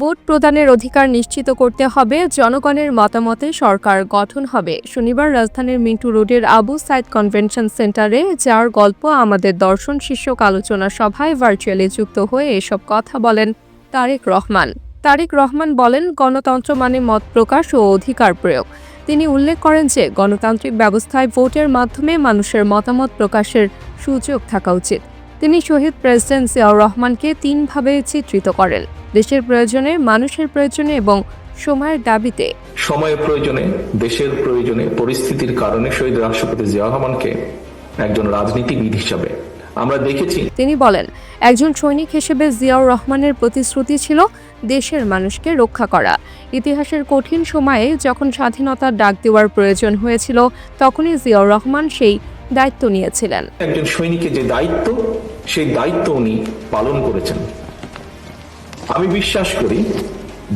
Vote প্রদানের অধিকার নিশ্চিত করতে হবে, জনগণের মতামতে সরকার গঠন হবে। শনিবার রাজধানীর মিন্টু রোডের আবু সাইদ কনভেনশন সেন্টারে, যার গল্প আমাদের দর্শন শীর্ষক আলোচনা সভায় ভার্চুয়ালি যুক্ত হয়ে এসব কথা বলেন তারেক রহমান। তারেক রহমান বলেন, গণতন্ত্র মানে মত প্রকাশ ও অধিকার প্রয়োগ। তিনি উল্লেখ করেন যে, গণতান্ত্রিক ব্যবস্থায় ভোটের মাধ্যমে মানুষের মতামত প্রকাশের সুযোগ থাকা উচিত। তিনি শহীদ প্রেসিডেন্ট জিয়াউর রহমানকে তিনভাবে চিত্রিত করেন। দেশের প্রয়োজনে মানুষের প্রয়োজনে এবং সময়ের দাবিতে। সময়ের প্রয়োজনে দেশের প্রয়োজনে পরিস্থিতির কারণে শহীদ রাষ্ট্রপতি জিয়া রহমানকে একজন রাজনীতিবিদ হিসাবে আমরা দেখেছি। তিনি বলেন একজন সৈনিক হিসেবে জিয়াউর রহমানের প্রতিশ্রুতি ছিল দেশের মানুষকে রক্ষা করা। ইতিহাসের কঠিন সময়ে যখন স্বাধীনতার ডাক দেওয়ার প্রয়োজন হয়েছিল তখনই জিয়াউর রহমান সেই দায়িত্ব নিয়েছিলেন। একজন সৈনিকের যে দায়িত্ব সেই দায়িত্ব উনি পালন করেছেন। আমি বিশ্বাস করি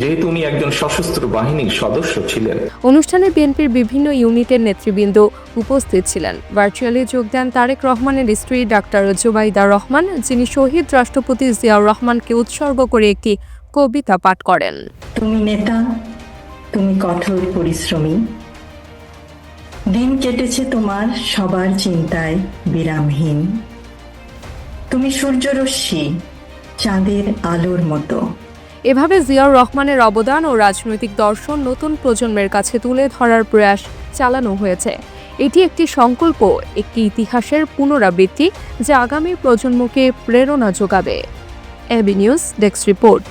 যেহেতু উনি একজন সশস্ত্র বাহিনীর সদস্য ছিলেন। অনুষ্ঠানে বিএনপির বিভিন্ন ইউনিটের নেতৃবৃন্দ উপস্থিত ছিলেন। ভার্চুয়ালি যোগ দেন তারেক রহমানের স্ত্রী ডাক্তার জুবাইদা রহমান যিনি শহীদ রাষ্ট্রপতি জিয়াউর রহমানকে উৎসর্গ করে একটি কবিতা পাঠ করেন। তুমি নেতা তুমি কঠোর পরিশ্রমী দিন কেটেছে তোমার সবার চিন্তায় বিরামহীন। তুমি সূর্যরশ্মি, চাঁদের আলোর মতো। এভাবে জিয়াউর রহমানের অবদান ও রাজনৈতিক দর্শন নতুন প্রজন্মের কাছে তুলে ধরার প্রয়াস চালানো হয়েছে। এটি একটি সংকল্প, একটি ইতিহাসের পুনরাবৃত্তি যা আগামী প্রজন্মকে প্রেরণা যোগাবে। AB news desk report.